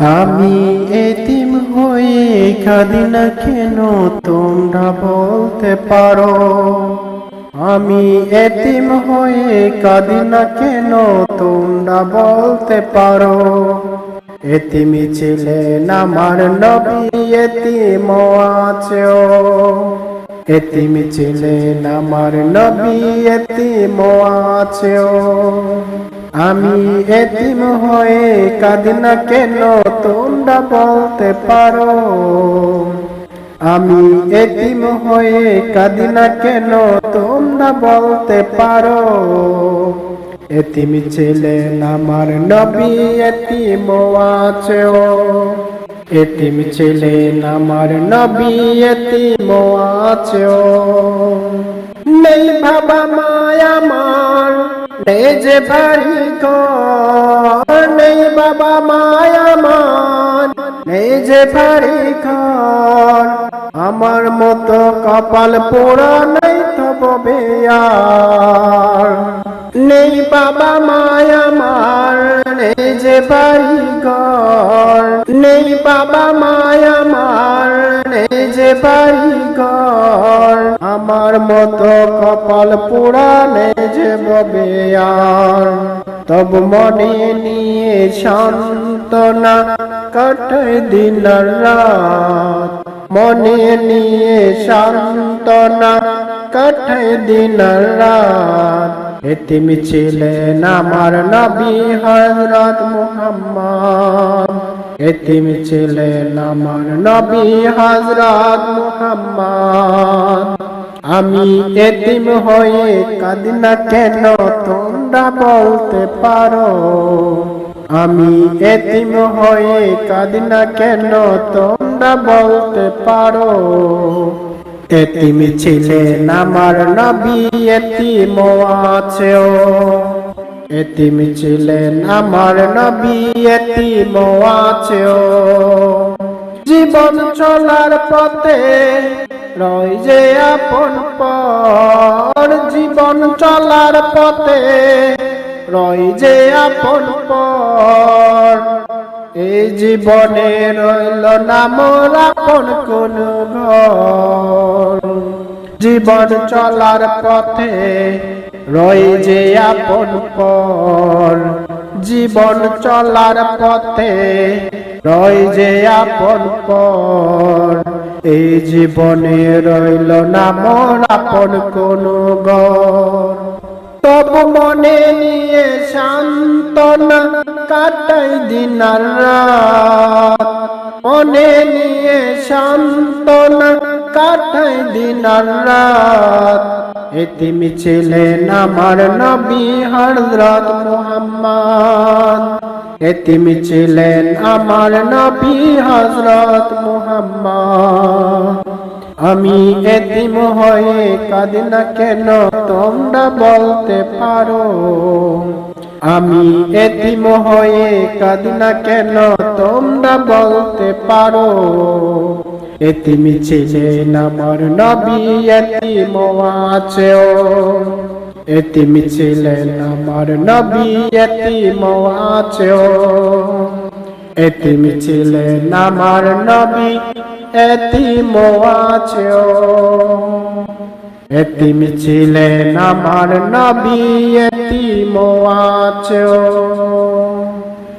আমি এতিম হয়ে কাঁদি না কেন তোমরা বলতে পারো? আমি এতিম হয়ে কাঁদি না কেন তোমরা বলতে পারো? এতিমি ছিলেন আমার নবী, এতিম আছেও। এতিমি ছিলেন আমার নবী, এতিম আছেও। আমি এতিম হয়ে কাঁদি না কেন? তোমরা বলতে পারো। আমি এতিম হয়ে কাঁদি না কেন? তোমরা বলতে পারো। এতিম ছিলেন আমার নবী এতিম আছেও। এতিম ছিলেন আমার নবী এতিম আছেও। ভারী ঘর নেই বাবা মায়া মান। নেই যে ঘর, আমার মতো কপাল পোড়া নেই তব বেয়ার। নেই বাবা মায়া মার নেই যে বাড়ি নেই বাবা মায়া মার নেই যে বাড়ি আমার মতো কপাল পোড়া নেই যে ববে আর। তব মনে নিয়ে সান্তনা কাটাই দিন রাত। মনে নিয়ে সান্তনা কাটাই দিন রাত। এতিম ছিলেন আমার নবী হজরত মুহাম্মদ। এতিম ছিলেন আমার নবী হজরত মুহাম্মদ। আমি এতিম হয়ে কাঁদি না কেন? তোমরা বলতে পারো। আমি এতিম হয়ে কাঁদি না কেন? তোমরা বলতে পারো। এতিম ছিলেন আমার নবী, এতিম আছেও। এতিম ছিলেন আমার নবী, এতিম আছেও। জীবন চলার পথে রয় যে আপন পর জীবন চলার পথে, রয় যে আপন পর এই জীবনে রইল না মোর আপন কোন ঘর। জীবন চলার পথে রয়ে যে আপন পর, জীবন চলার পথে রয় যে আপন পর। এই জীবনে রইল না মোর আপন কোন তব মনে নিয়ে সান্তনা কাটাই দিন মনে নিয়ে সান্তনা কাটাই দিন রাত। এতিম আমার নবী হজরত মুহাম্মদ। এতিম ছিলেন আমার নবী হজরত মুহাম্মদ আমি এতিম হয়ে কাঁদি না কেন? তোমরা বলতে পারো। আমি এতিম হয়ে কাঁদি না কেন? তোমরা বলতে পারো। এতিম ছিলেন আমার নবী, এতিম আছেও। এতিম ছিলেন আমার নবী, এতিম আছেও। এতিম ছিলেন আমার নবী এতিম আছে এতিম ছিলেন আমার নবী এতিম আছেও।